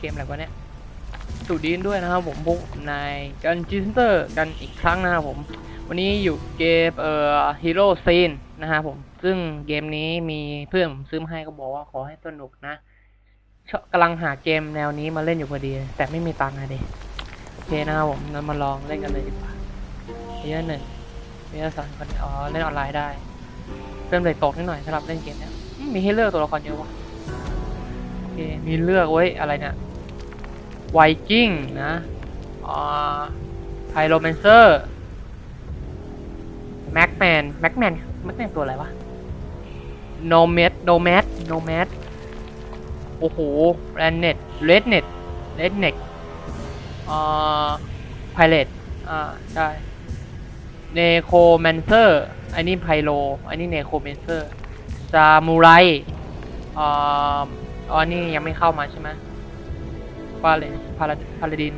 เกมอะไรวะเนี่ยสุดดีนด้วยนะครับผมพวกนายกันจิสเตอร์กันอีกครั้งนะครับผม วันนี้อยู่เกมเอ่อฮีโร่ซีนนะฮะผม ซึ่งเกมนี้มีเพื่อนผมซื้อมาให้ก็บอกว่าขอให้สนุกนะชอบกำลังหาเกมแนวนี้มาเล่นอยู่พอดี แต่ไม่มีตังค์อะเดโอเคนะครับผมเรามาลองเล่นกันเลยดีกว่าเยอะหนึ่งมีสอนคนอ๋อเล่นออนไลน์ได้เพิ่มเลยตกนิดหน่อยสำหรับเล่นเกมเนี้ยมีให้เลือกตัวละครเยอะว่ะโอเคมีเลือกไว้อะไรเนี่ย ไวกิ้งนะอ่าไพโรแมนเซอร์แม็กแมนแม็กแมนแม็กแมนตัวอะไรวะโนเมดโนแมดโนแมดโอ้โหแรนเน็ตเลดเน็ตเลดเน็ตอ่าไพเรตอ่าใช่เนโคแมนเซอร์อันนี้ไพโลอันนี้เนโคแมนเซอร์ซามูไรอ่าอ๋อนี่ยังไม่เข้ามาใช่ไหม พาเลพาลาพาลาดิน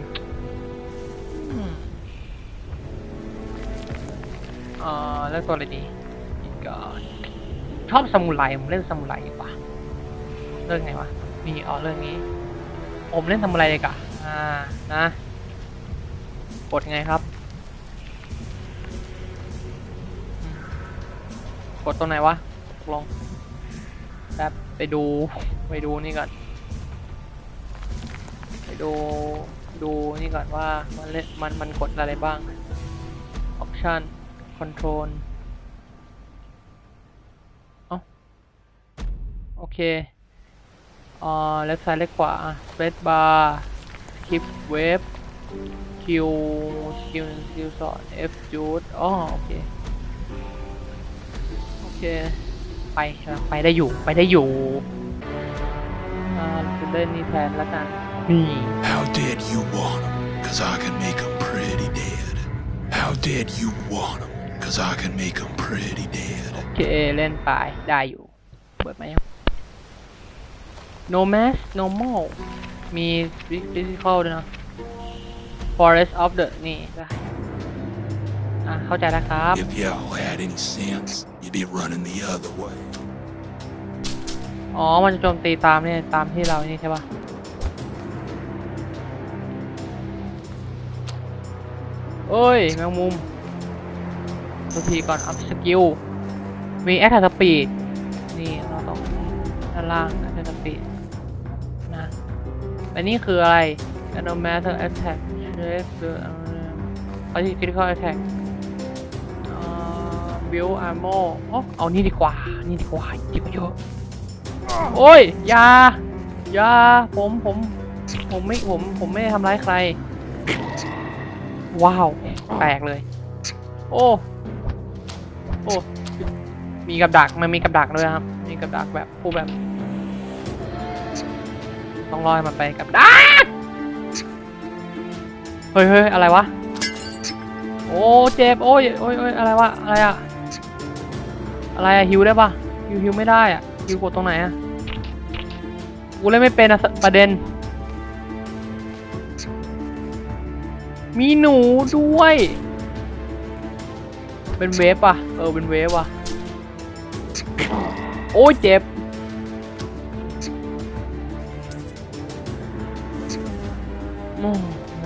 เอ่อเลือกตัวอะไรดีอีกก่อนชอบซามูไรผมเล่นซามูไรดีกว่าเลือกไงวะมีอ๋อเรื่องนี้ ผมเล่นซามูไรเลยกะอ่านะกดไงครับ กดตรงไหนวะตกลงแป๊บไปดู ไปดูนี่ก่อน ดูดูนี่ก่อนว่ามันเล่นมันมันกดอะไรบ้าง option control เอ้าโอเคอ่า left side เล็กขวา red bar skip wave q q q สอน f juice อ๋อโอเค โอเค ไปไปได้อยู่ ไปได้อยู่อ่าคุณเล่นนี่แทนแล้วกัน How dead you want 'em? Cause I can make 'em pretty dead. How dead you want 'em? Cause I can make 'em pretty dead. โอเค เล่นไป ได้อยู่ เปิดไหมยัง no mass normal มี physical ด้วยนะ forest of the นี่ได้อ่ะ เข้าใจแล้วครับ If y'all had any sense, you'd be running the other way. อ๋อ มันจะโจมตีตามเนี่ย ตามที่เรานี่ใช่ปะ เอ้ย แมงมุมตัวทีก่อนอัพสกิล มีแอ t ท a สปีด นี่เราต้องด้านล่างแอ t ท a สปีดนะอันนี้คืออะไร No matter attack shape the critical attack อ่า build ammo อ๋อเอานี่ดีกว่า นี่ดีกว่าดีกว่าเยอะโอ้ยยายาผม ผม ผมไม่ ผม ผมไม่ได้ทำร้ายใคร ว้าว แตกเลย โอ้ โอ้ มีกับดัก มันมีกับดักด้วยครับ มีกับดักแบบผู้แบบ ต้องรอยมันไปกับดัก เฮ้ยเฮ้ยอะไรวะ โอ้ เจ็บ โอ้ยโอ้ยโอ้ยอะไรวะ อะไรอะอะไรอะฮิวได้ปะฮิวฮิวไม่ได้อะฮิวกดตรงไหนอะกูเล่นไม่เป็นอะประเด็น มีหนูด้วย เป็นเวฟอะ เออ เป็นเวฟอะ โอ้ยเจ็บโอ้โห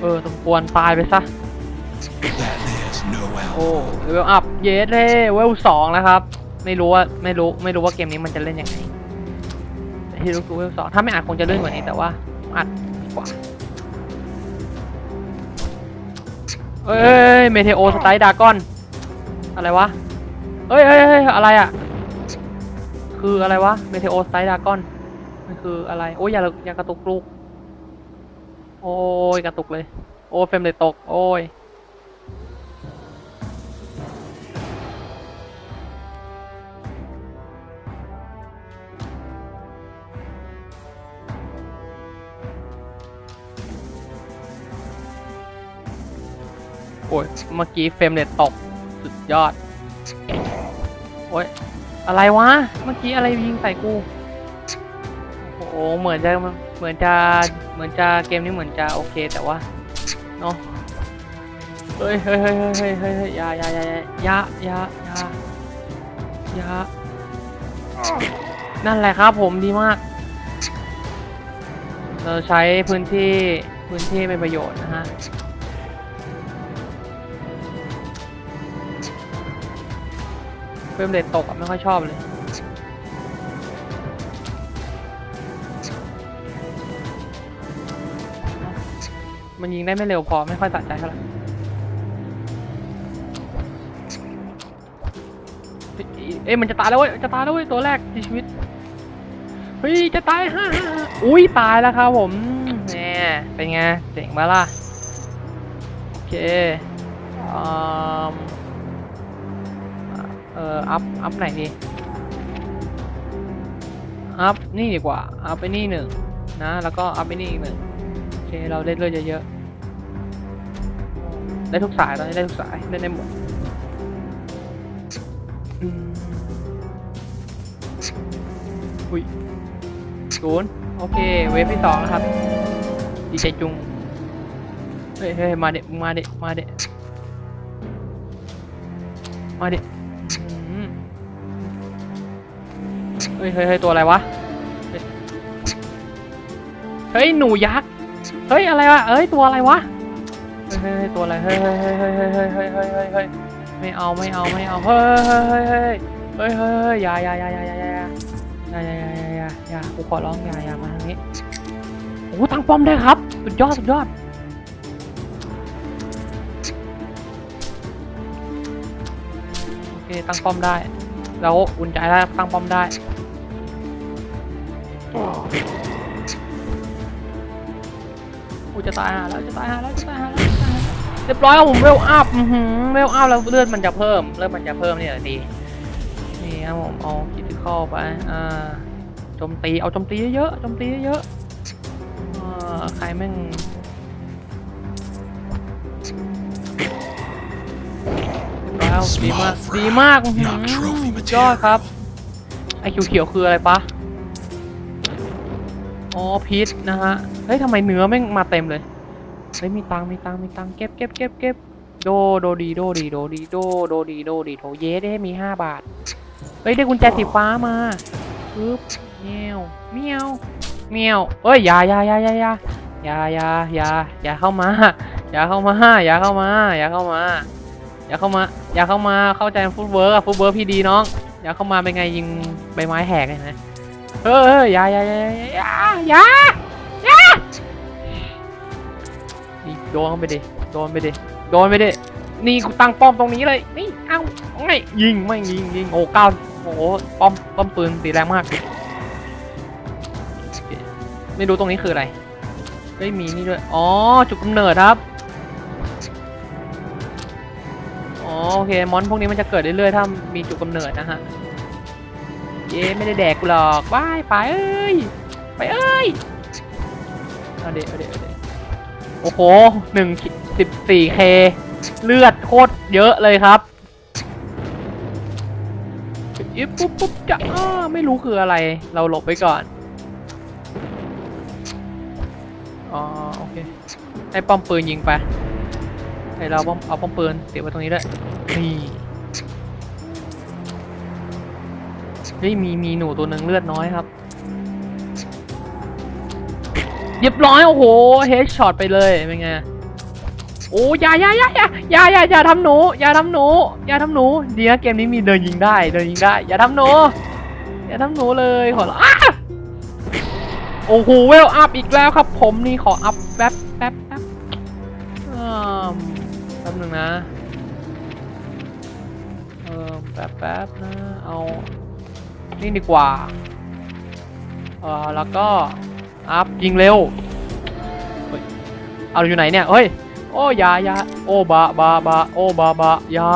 เออสมควรตายไปซะ โอ้เวลอัพ เยสเท่เวลสองแล้วครับ ไม่รู้ว่า ไม่รู้ ไม่รู้ว่าเกมนี้มันจะเล่นยังไง ที่รู้คือเวลสองถ้าไม่อัดคงจะเลื่อนกว่านี้แต่ว่าอัดดีกว่าเอ้ยเมเทโอสไตล์ดากอน อะไรวะเอ้ยเอ้ยเอ้ยอะไรอะ คืออะไรวะเมเทโอสไตล์ดากอนมันคืออะไร โอ้ยอย่าอย่ากระตุกลูก โอ้ยกระตุกเลย โอ้เฟมเลยตก โอ้ย โอ้ยเมื่อกี้เฟรมเรทตกสุดยอด โอ้ยอะไรวะ เมื่อกี้อะไรยิงใส่กู โอ้โหเหมือนจะเหมือนจะเหมือนจะเกมนี้เหมือนจะโอเคแต่ว่าเนาะเฮ้ยเฮ้ยเฮ้ยเฮ้ยเฮ้ยเฮ้ยยายายายายายายานั่นแหละครับผมดีมาก เราใช้พื้นที่พื้นที่เป็นประโยชน์นะฮะ เฟรมเรทตกอะไม่ค่อยชอบเลย มันยิงได้ไม่เร็วพอไม่ค่อยสะใจเท่าไหร่เอ้ยมันจะตายแล้วเว้ยจะตายแล้วเว้ยตัวแรกในชีวิตเฮ้ยจะตายฮ่าฮ่าอุ้ยตายแล้วครับผมแหมเป็นไงเจ๋งมาล่ะโอเคอืมเอ่ ออัพ อัพไหนดี อัพนี่ดีกว่า อัพไปนี่หนึ่งนะ แล้วก็อัพไปนี่อีกหนึ่งโอเค เราเล่นเลือดเยอะๆ ได้ทุกสายตอนนี้ได้ทุกสาย เล่นได้หมดอุ้ยศูนย์โอเค เวฟที่สองนะครับ ดีใจจุง เฮ้ยเฮ้ยมาเด็กมาเด็กมาเด็กมาเด็ก ฮ้ยเฮ้ยเฮ้ยตัวอะไรวะ เฮ้ยหนูยักษ์ เฮ้ยอะไรวะเอ้ยตัวอะไรวะเฮ้ยเฮ้ยเฮ้ยตัวอะไรเฮ้ยเฮ้ยเฮ้ยเฮ้ยเฮ้ยเฮ้ยเฮ้ยเฮ้ยเฮ้ยไม่เอาไม่เอาไม่เอาเฮ้ยเฮ้ยเฮ้ยเฮ้ยเฮ้ยเฮ้ยเฮ้ยอย่าอย่าอย่าอย่าอย่าอย่าอย่าอย่าอย่าอย่าอย่าอย่ากูขอร้องอย่าอย่ามาทางนี้โอ้ตั้งป้อมได้ครับสุดยอดสุดยอดโอเคตั้งป้อมได้ แล้วอุ่นใจแล้วตั้งป้อมได้ กูจะตายหาแล้วจะตายหาแล้วจะตายหาแล้วจะตายหาแล้วเรียบร้อยครับผมเวลอัพอือหือเวลอัพแล้วเลือดมันจะเพิ่มเลือดมันจะเพิ่มเนี่ยดีนี่ครับผมเอาคิดเข้าไปอ่าโจมตีเอาโจมตีเยอะๆโจมตีเยอะๆอ่าใครแม่งเรียบร้อยครับดีมากดีมากอื้อหือยอดครับไอเขียวๆคืออะไรปะ อ๋อพิษนะฮะ เฮ้ยทำไมเนื้อแม่งมาเต็มเลย เฮ้ยมีตังมีตังมีตังเก็บเก็บเก็บเก็บโดโดดีโดดีโดดีโดโดดีโดดีโดเย้ได้มีห้าบาท เฮ้ยได้กุญแจสีฟ้ามาปึ๊บเมียวเมียวเมียวเอ้ยอย่าอย่าอย่าอย่าอย่าอย่าอย่าอย่าอย่าเข้ามา อย่าเข้ามา อย่าเข้ามา อย่าเข้ามา อย่าเข้ามา อย่าเข้ามา เข้าใจฟุตเวิร์กอะฟุตเวิร์กพี่ดีน้อง อย่าเข้ามาเป็นไงยิงใบไม้แหกเลยนะ เออเอออย่าอย่าอย่าอย่าอย่าอย่านี่โดนเข้าไปดิโดนไปดิโดนไปดินี่กูตั้งป้อมตรงนี้เลยนี่เอ้าไงยิงไม่ยิงยิงโอ้เก้าโอ้โหป้อมป้อมปืนตีแรงมากไม่รู้ตรงนี้คืออะไรเฮ้ยมีนี่ด้วยอ๋อจุดกำเนิดครับอ๋อโอเคมอนพวกนี้มันจะเกิดเรื่อยๆถ้ามีจุดกำเนิดนะฮะ เย้ไม่ได้แดกกูหรอกว้ายไปเอ้ยไปเอ้ยเอาเดเอาเดเอาเดโอ้โหหนึ่งสิบสี่เคเลือดโคตรเยอะเลยครับอิบปุ๊บปุ๊บจะอ้าไม่รู้คืออะไร เราหลบไปก่อน อ๋อโอเคให้ป้อมปืนยิงไปให้เราป้อมเอาป้อมปืนเสียบไว้ตรงนี้ด้วยนี่ เฮ้ยมีมีหนูตัวหนึ่งเลือดน้อยครับเรียบร้อยโอ้โหเฮดช็อตไปเลยเป็นไงโอ้ยายาอยายาอยายาอย่าทำหนูอย่าทำหนูอย่าทำหนูดีนะเกมนี้มีเดินยิงได้เดินยิงได้ อย่าทำหนูอย่าทำหนูเลยขอละโอ้โหเวลอัพอีกแล้วครับ ผมนี่ขออัพแป๊บแป๊บแป๊บแป๊บหนึงนะเออแป๊บแป๊บนะเอา นี่ดีกว่า เออแล้วก็ อัพยิงเร็ว เอาอยู่ไหนเนี่ย เฮ้ย โอ้ยายาโอ้บาบาบาโอ้บาบายา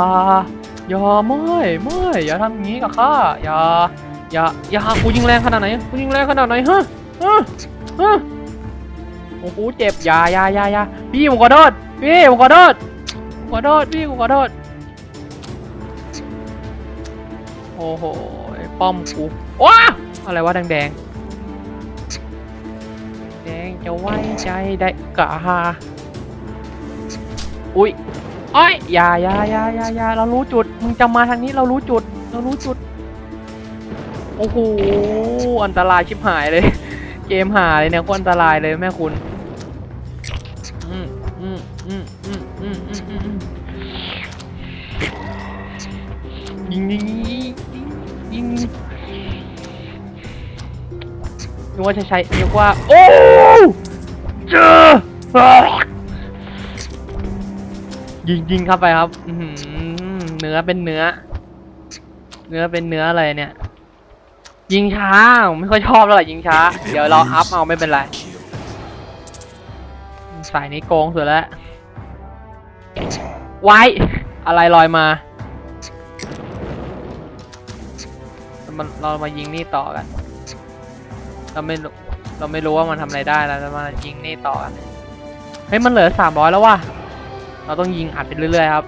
อย่าไม่ไม่อย่าทำอย่างนี้กับข้าอย่าอย่าอย่ากูยิงแรงขนาดไหนกูยิงแรงขนาดไหนฮะฮะฮะโอ้โหเจ็บอย่าอย่าอย่าอย่าพี่ผมขอโทษพี่ผมขอโทษขอโทษพี่กูขอโทษโอ้โห ป้อมกูว้าอะไรวะแดงแดงแดงจะไหวใจได้กะฮาอุ้ยอ้ยอย่าอย่าอย่าอย่าอย่าเรารู้จุด มึงจะมาทางนี้เรารู้จุด เรารู้จุด โอ้โห อันตรายชิบหายเลย เกมหาเลยเนี่ยก็อันตรายเลยแม่คุณ อืมยิงยิง นึกว่าจะใช้นึกว่า โอ้เจอยิงยิงเข้าไปครับเนื้อเป็นเนื้อ เนื้อเป็นเนื้ออะไรเนี่ย ยิงช้า ไม่ค่อยชอบแล้วล่ะยิงช้า เดี๋ยวเราอัพเอาไม่เป็นไรสายนี้โกงสุดแล้วไว้อะไรลอยมาเรามาเรามายิงนี่ต่อกัน เราไม่รู้เราไม่รู้ว่ามันทำอะไรได้แล้วเรามายิงนี่ต่อเฮ้ยมันเหลือสามร้อยแล้วว่ะเราต้องยิงอัดไปเรื่อยๆครับ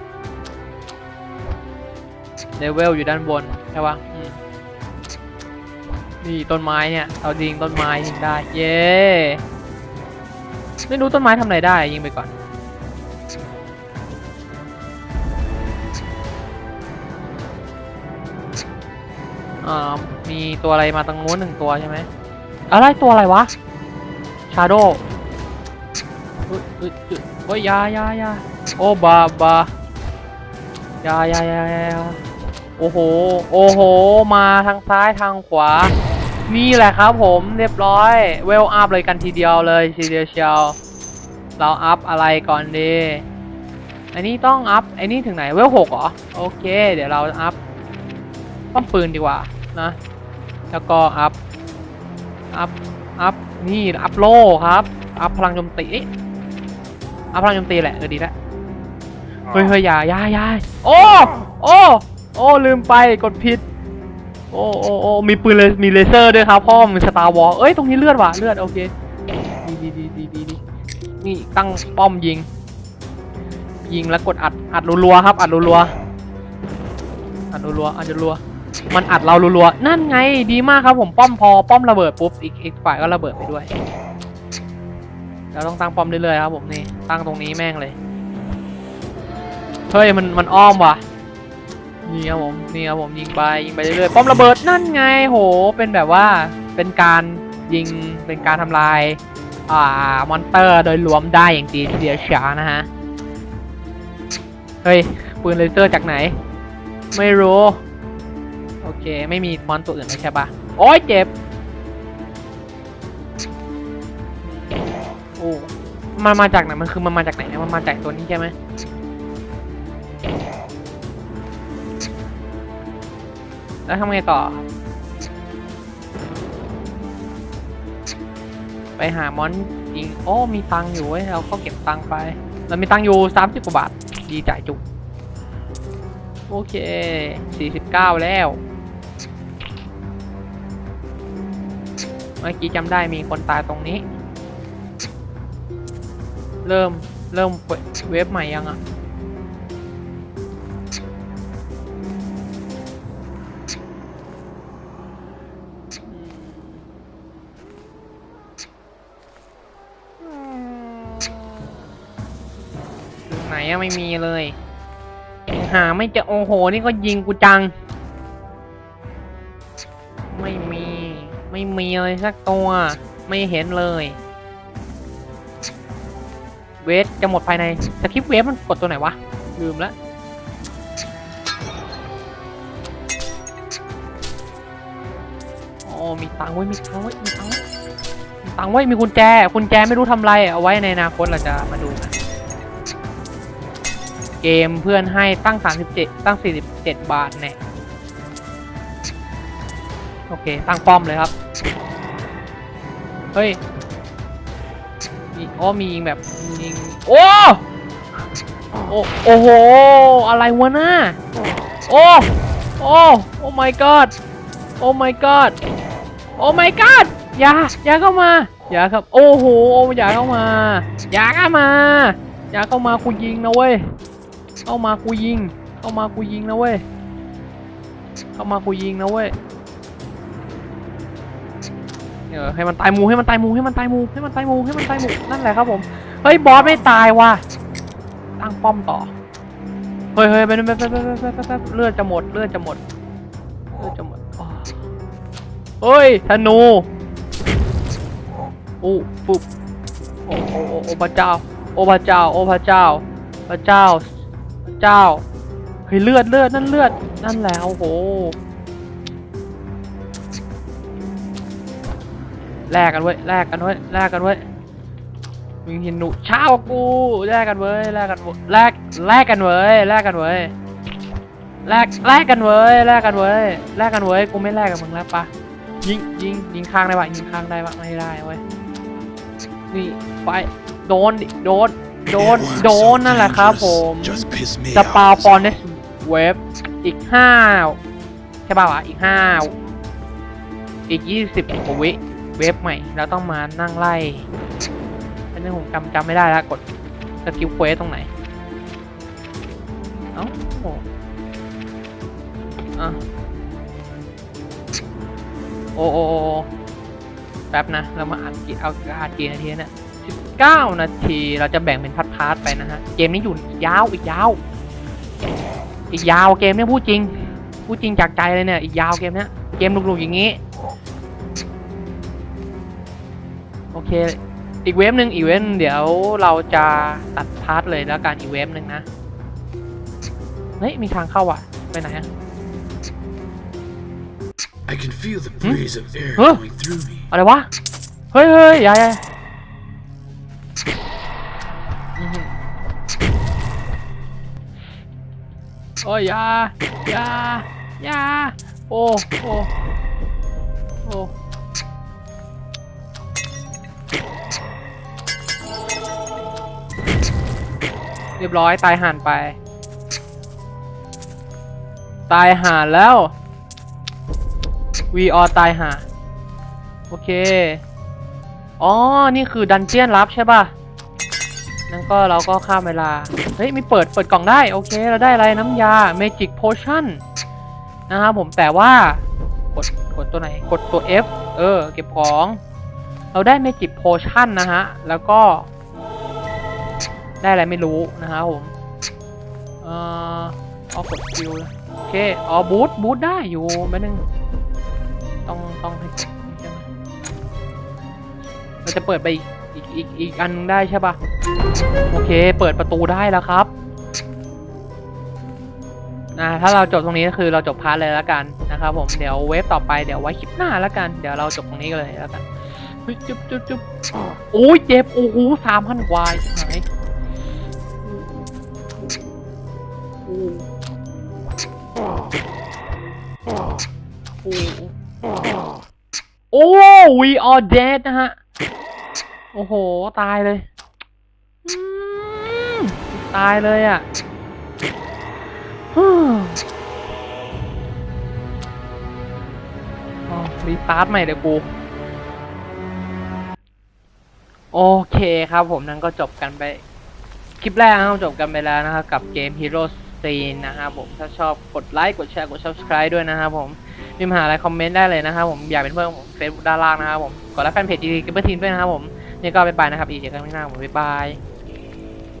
เลเวลอยู่ด้านบนใช่ปะนี่ต้นไม้เนี่ยเรายิงต้นไม้ยิงได้ เย้ไม่รู้ต้นไม้ทำอะไรได้ยิงไปก่อนอ่ามีตัวอะไรมาตรงนู้นหนึ่งตัวใช่ไหม อะไรตัวอะไรวะ ชาโดว์เฮ้ยเฮ้ยยยยายายาโอ้บาบายายายายาโอ้โห โอ้โห มาทางซ้ายทางขวา นี่แหละครับผมเรียบร้อย เวลอัพเลยกันทีเดียวเลยทีเดียวเชียว เราอัพอะไรก่อนดีอันนี้ต้องอัพไอ้นี่ถึงไหนเวลหกเหรอ โอเค เดี๋ยวเราอัพป้อมปืนดีกว่านะ แล้วก็อัพ อัพ อัพ นี่อัพโล่ครับ อัพพลังโจมตีเอ๊ะอัพพลังโจมตีแหละ เออดีแล้วเฮ้ยเฮ้ยอย่าอย่าอย่าโอ้ โอ้ โอ้ ลืมไป กดผิด โอ้โอ้โอ้มีปืนเลย มีเลเซอร์ด้วยครับพ่อมีสตาร์วอลเอ้ย ตรงนี้เลือดว่ะ เลือด โอเคดีดีดีดีดีดีนี่ตั้งป้อมยิง ยิงแล้วกดอัด อัดรัวๆครับ อัดรัวๆอัดรัวๆอัดรัวๆ มันอัดเรารัวๆ นั่นไงดีมากครับผมป้อมพอป้อมระเบิดปุ๊บอีกอีกฝ่ายก็ระเบิดไปด้วย เราต้องตั้งป้อมเรื่อยๆครับผมนี่ตั้งตรงนี้แม่งเลย เฮ้ยมันมันอ้อมว่ะนี่ครับผมนี่ครับผมยิงไปยิงไปเรื่อยๆป้อมระเบิดนั่นไงโห เป็นแบบว่าเป็นการยิงเป็นการทำลายอ่ามอนเตอร์โดยรวมได้อย่างดีเดียวชียวนะฮะ เฮ้ยปืนเลเซอร์จากไหน ไม่รู้ เค ไม่มีมอนตัวอื่นแล้วใช่ปะโอ้ยเจ็บ โอ้มันมาจากไหน มันคือมันมาจากไหนเนี่ยมันมาจากตัวนี้ใช่ไหมแล้วทำไงต่อ ไปหามอนยิงโอ้ มีตังอยู่เว้ยเราก็เก็บตังไป เรามีตังอยู่สามสิบกว่าบาท ดีจ่ายจุกโอเคสี่สิบเก้าแล้ว เมื่อกี้จำได้มีคนตายตรงนี้ เริ่มเริ่มเว็บใหม่ยังอะไหนอะไม่มีเลย หาไม่เจอโอ้โห นี่ก็ยิงกูจัง เลยสักตัวไม่เห็นเลย เวทจะหมดภายในสคริปเวฟมันกดตัวไหนวะ ลืมล้วโอ้มีตังไว้มีตังไว้มีตังไว้มีตังไว้มีกุญแจกุญแจไม่รู้ทำไรเอาไว้ในอนาคตเราจะมาดูกันเกมเพื่อนให้ตั้ง 37 ตั้ง 47 บาทแน่โอเค ตั้งป้อมเลยครับ เฮ้ยมีอ๋อมียิงแบบยิงโอ้โอ้โอ้โห อะไรวะน่าโอ้โอ้โอ้ my god โอ้ my god โอ้ my god อย่าอย่าเข้ามาอย่าครับโอ้โหอย่าเข้ามาอย่าเข้ามาอย่าเข้ามากูยิงนะเว้ยเข้ามากูยิง เข้ามากูยิงนะเว้ยเข้ามากูยิงนะเว้ย เออให้มันตายมูให้มันตายมูให้มันตายมูให้มันตายมูให้มันตายมูนั่นแหละครับผมเฮ้ยบอสไม่ตายว่ะตั้งป้อมต่อเฮ้ยเฮ้ยไปไปไปไปไปไปเลือดจะหมดเลือดจะหมดเลือดจะหมดเฮ้ยธนูโอ้ปุ๊บโอ้โอ้โอ้พระเจ้า โอ้พระเจ้า โอ้พระเจ้า พระเจ้าพระเจ้าเฮ้ยเลือดเลือดนั่นเลือดนั่นแหละโอ้โห แลกกันเว้ยแลกกันเว้ยแลกกันเว้ยมึงเห็นหนูเช้ากูแลกกันเว้ยแลกกันเว้ยแลกแลกกันเว้ยแลกกันเว้ยแลกแลกกันเว้ยแลกกันเว้ยแลกกันเว้ยกูไม่แลกกับมึงแล้วปะยิงยิงยิงข้างได้ปะยิงข้างได้ปะไม่ได้เว้ยนี่ไปโดนดิโดนโดน It works โด so นนั่นแหละครับผม dangerous. Just piss me สปาว off. ฟอนเนสเว็บอีกห้าใช่ป่าวะอีกห้าอีกยี่สิบกว่าวิ เว็บใหม่เราต้องมานั่งไล่อันนี้ผมจำจำไม่ได้แล้วกดสกิลเควสตรงไหน เอ้าโอ้อะโอ้โอ้โอ้แป๊บนะ เรามาอ่านกีเอาอ่านกี่นาทีเนี่ยสิบเก้านาทีเราจะแบ่งเป็นพาร์ทๆไปนะฮะ เกมนี้อยู่ยาวอีกยาว อีกยาวเกมเนี่ยพูดจริง พูดจริงจากใจเลยเนี่ย อีกยาวเกมเนี้ยเกมลุกๆอย่างนี้ โอเค อีกเว็บหนึ่งอีกเว็บหนึ่งเดี๋ยวเราจะตัดพาร์ทเลยแล้วกันอีกเว็บหนึ่งนะ เฮ้ย มีทางเข้าอะ ไปไหนอะ I can feel the breeze of air Huh? going through me. อะไรวะ เฮ้ยเฮ้ยอย่าอย่าอื้อหือโอ้ยอย่าอย่าอย่าโอ้ โอ้ โอ้ เรียบร้อยตายห่านไป ตายห่านแล้ว วีออตายห่าโอเค อ๋อ นี่คือดันเจียนลับใช่ป่ะ นั่นก็เราก็ข้ามเวลา เฮ้ยมีเปิดเปิดกล่องได้ โอเค เราได้อะไรน้ำยา Magic Potion นะครับผมแต่ว่ากดกดตัวไหน กดตัว F เออ เก็บของ เราได้ Magic Potion นะฮะ แล้วก็ ได้อะไรไม่รู้นะครับผม เอ่อเอากดคิวโอเคอ๋อบูทบูทได้อยู่แป๊บนึง ต้องต้องให้ใช่ไหมเราจะเปิดไปอีกอีกอีกอีกอันนึงได้ใช่ปะโอเค เปิดประตูได้แล้วครับอ่าถ้าเราจบตรงนี้ก็คือเราจบพาร์ทเลยแล้วกันนะครับผมเดี๋ยวเวฟต่อไปเดี๋ยวไว้คลิปหน้าแล้วกัน เดี๋ยวเราจบตรงนี้กันเลยแล้วกันจุ๊บจุ๊บจุ๊บโอ้ยเจ็บโอ้โหสามพันกว่าใช่ไหม โอ้ we are dead นะฮะ โอ้โห ตายเลย ตายเลยอะฮึ่มอ๋อรีสตาร์ทใหม่เดี๋ยวกู โอเคครับผมนั้นก็จบกันไป คลิปแรกนะครับจบกันไปแล้วนะครับ กับเกม Hero ตีนนะครับผมถ้าชอบกดไลค์กดแชร์กด Subscribe ด้วยนะครับผมมีปัญหาอะไรคอมเมนต์ได้เลยนะครับผมอยากเป็นเพื่อนผมเฟซบุ๊กด้านล่างนะครับผมกดไลค์แฟนเพจดีๆกับเพื่อนทีมด้วยนะครับผมนี่ก็ไปไปนะครับอีกเจอกันข้างหน้าผมบ๊ายบาย